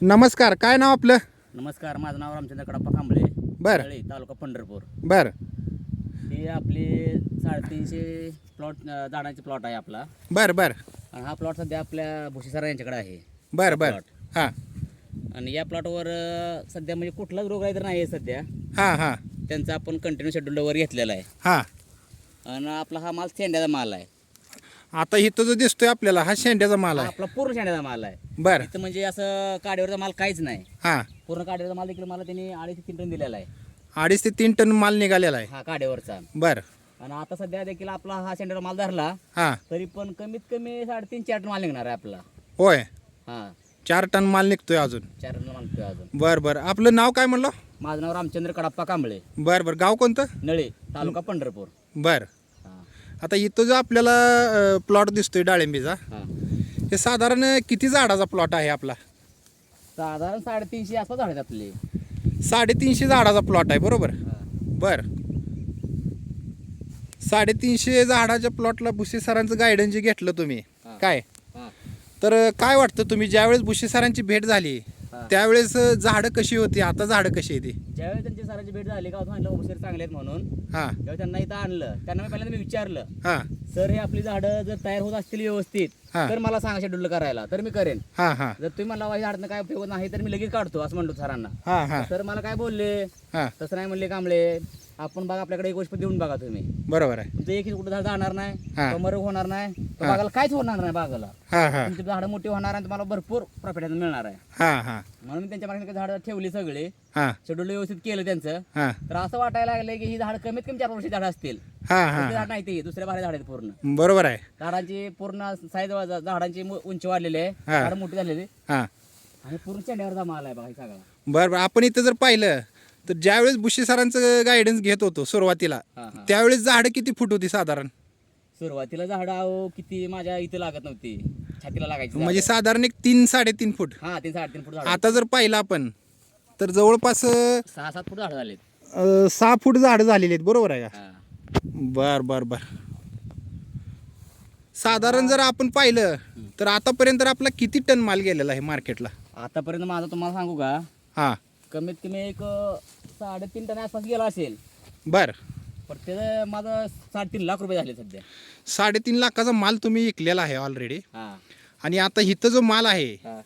नमस्कार काय नाव आपलं? नमस्कार माझं नाव रामचंद्र कडप्पा कांबळे बर. तळे, तालुका पंढरपूर. बर. ही आपली साडेतीनशे प्लॉट झाडांचे प्लॉट आहे आपला. बर बर. आणि हा प्लॉट सध्या आपल्या भुशीसरा यांच्याकडे आहे. बर बर. हां. आणि या प्लॉटवर सध्या म्हणजे कुठलाच रोग आहे तर नाही आहे सध्या. हां हां. त्यांचा आपण कंटिन्यू शेड्यूलवर घेतलेला आहे. हां. आणि आपला हा माल शेंड्याचा माल आहे. आता इथं जो दिसतोय आपल्याला हा शेंड्याचा माल आहे. आपला पूर्ण शेंड्याचा माल आहे. बर. इथं म्हणजे असं काड्यावरचा माल काहीच नाही. हां. पूर्ण काड्यावरचा माल देखील मला त्यांनी अडीच ते तीन टन दिलेला आहे. अडीच ते तीन टन माल निघालेला आहे. हा काड्यावरचा बर. आणि आता सध्या देखील आपला हा शेंड्याचा माल धरला हां. तरी पण कमीत कमी साडेतीन चार टन माल निघणार आहे आपला. होय. हा. चार टन माल निघतोय अजून. चार टन मानतोय अजून. बर बर. आपलं नाव काय म्हणलं? माझं नाव रामचंद्र कडप्पा कांबळे. बर बर. गाव कोणतं? नळे तालुका पंढरपूर. बर. आता इथं जो आपल्याला प्लॉट दिसतोय डाळिंबीचा हा साधारण किती झाडाचा प्लॉट आहे आपला साधारण साडेतीनशे आसपास झाले आपले साडेतीनशे झाडाचा प्लॉट आहे बरोबर. बर साडेतीनशे झाडाच्या प्लॉटला भुसे सरांचं गायडन जे घेतलं तुम्ही. काय. तर काय वाटतं तुम्ही ज्यावेळेस भुसे सरांची भेट झाली. त्यावेळेस झाडं कशी होती? आता झाडं कशी आहे ती ज्यावेळी त्यांची सरांची भेट झाली का सांगितलं ओबसर चांगले आहेत म्हणून. हां. त्यावेळी त्यांना इथं आणलं त्यांना मी पहिल्यांदा मी विचारलं हां. सर हे आपली झाडं जर तयार होत असतील व्यवस्थित हा. तर मला सांगा शेड्यूल करायला तर मी करेन. हां हां. जर तुम्ही मला वाई झाडनं काय उपयोग नाही तर मी लगेच काढतो असं म्हणतो सरांना. हां हां. सर मला काय बोलले? हां. तसं नाही म्हणले कांबळे. आपण बघा आपल्याकडे एक गोष्ट देऊन बघा तुम्ही. बरोबर आहे. तुमचं एक कुठं झाड जाणार नाही हा. कमर होणार नाही. बागाला काहीच होणार नाही बागाला. हां हां. तुमची झाडं मोठी होणार आणि तुम्हाला भरपूर प्रॉफिट मिळणार आहे. हां हां. म्हणून मी त्यांच्या मागे झाडं ठेवली सगळे. हां. शेड्यूल व्यवस्थित केलं त्यांचं. हां. तर असं वाटायला लागलं की ही झाडं कमीत कमी चार वर्षी झाडं असतील. हां हां झाड नाही ती दुसऱ्या भारी झाड आहेत पूर्ण. बरोबर आहे. झाडांची पूर्ण साईज झाडांची मु- उंची वाढलेली आहे. हा. झाडं मोठी झालेली. हां. आणि पूर्ण चेंड्यावरचा माल आहे बघा हे सगळा. बरं बरं. आपण इथं जर पाहिलं तर ज्यावेळेस बुशी सरांचं गायडन्स घेत होतो सुरुवातीला हा हा. त्यावेळेस झाडं किती फूट होती साधारण? सुरुवातीला झाडं अहो किती माझ्या इथे लागत नव्हती. छातीला लागायची झाडं. म्हणजे साधारण एक तीन साडेतीन फूट. हा तीन साडेतीन फूट झाड आता जर पाहिलं आपण तर जवळपास अं, सहा सात फूट झाड झालेत. अं, सहा फूट झाडं झालेली आहेत बरोबर आहे का? हा. बर बर बर. साधारण जर आपण पाहिलं तर आतापर्यंत आपला किती टन माल गेलेला आहे मार्केटला? आतापर्यंत माझं तुम्हाला सांगू का? हां. कमीत कमी एक अं, साडेतीन टन आसपास गेला असेल. बर. पण त्याचं माझं साडेतीन लाख रुपये झाले सध्या. साडेतीन लाखाचा माल तुम्ही विकलेला आहे ऑलरेडी हा. आणि आता इथं जो माल आहे हा.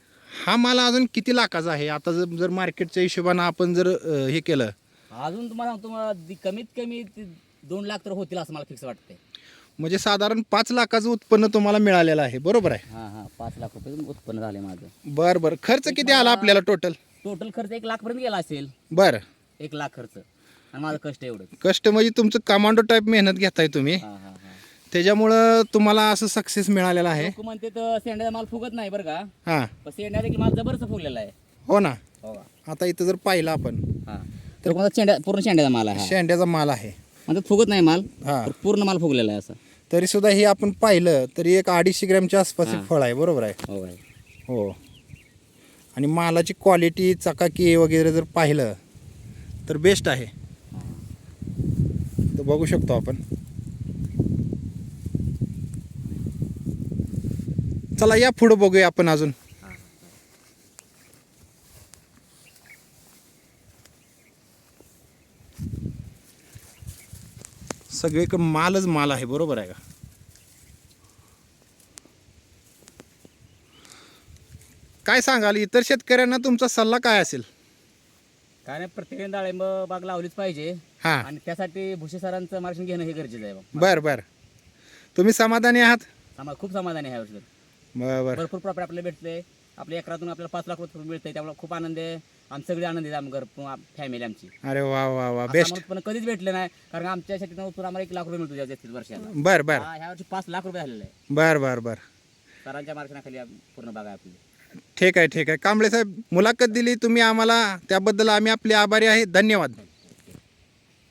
हा माल अजून किती लाखाचा आहे? आता जर जर मार्केटच्या हिशोबानं आपण जर अं, हे केलं. अजून तुम्हाला सांगतो मला दि- कमीत कमी ते दोन लाख तर होतील असं मला फिक्स वाटतंय. म्हणजे साधारण पाच लाखाचं उत्पन्न तुम्हाला मिळालेलं आहे बरोबर आहे? हा हा. पाच लाख रुपये उत्पन्न झाले माझं. बर बर. खर्च किती आला आपल्याला टोटल टोटल खर्च एक लाख पर्यंत गेला असेल. बर. एक लाख खर्च. आणि माझं कष्ट एवढं कष्ट म्हणजे तुमचं कमांडो टाईप मेहनत घेताय तुम्ही. हा हा हा. त्याच्यामुळं तुम्हाला असं सक्सेस मिळालेलं आहे. लोक म्हणते तर शेंड्याचा माल फुगत नाही बरं का. हां. पण शेंड्या देखील माल जबरदस्त फुगलेला आहे. हो ना. हो का? आता इथं जर पाहिलं आपण. हा. तर कोणता शेंड्या पूर्ण शेंड्याचा माल आहे हा. शेंड्याचा माल आहे. म्हणजे फुगत नाही माल हां. तर पूर्ण माल फुगलेला आहे असं. तरी सुद्धा हे आपण पाहिलं तरी एक अडीचशे ग्रॅमच्या आसपास एक. फळ आहे. बरोबर आहे. हो काय हो. आणि मालाची क्वालिटी चकाकी वगैरे जर पाहिलं तर बेस्ट आहे. तर बघू शकतो आपण. चला या पुढं बघूया आपण अजून. सगळे मालच माल आहे बरोबर आहे का? काय सांगाल? इतर शेतकऱ्यांना तुमचा सल्ला काय असेल? काय नाही प्रत्येकाने डाळिंब बाग लावलीच पाहिजे. हां. आणि त्यासाठी भुसे सरांचं मार्गदर्शन घेणं हे गरजेचं आहे. बर बर. तुम्ही समाधानी आहात? आम्हाला खूप समाधानी आहे बर बर. भरपूर प्रॉफिट आपल्याला भेटते आपल्या एकरातून आपल्याला पाच लाख रुपये मिळते त्यामुळे खूप आनंद आहे. आम्ही सगळे आनंद आहे आमच्या घर फॅमिली आमची. अरे वा वा वा. बेस्ट आम्हाला उत्पन्न कधीच भेटलं नाही. कारण आमच्या शेतीतून उत्पन्न आम्हाला एक लाख रुपये मिळतो जास्तीत वर्षाला. बर बर. हा, ह्या वर्षी पाच लाख रुपये झालेले आहे. बर बर बर. सरांच्या मार्गदर्शनाखाली आम- पूर्ण बाग आहे आपली. ठीक आहे ठीक आहे. कांबळे साहेब मुलाखत दिली तुम्ही आम्हाला त्याबद्दल आम्ही आपले आभारी आहे. धन्यवाद.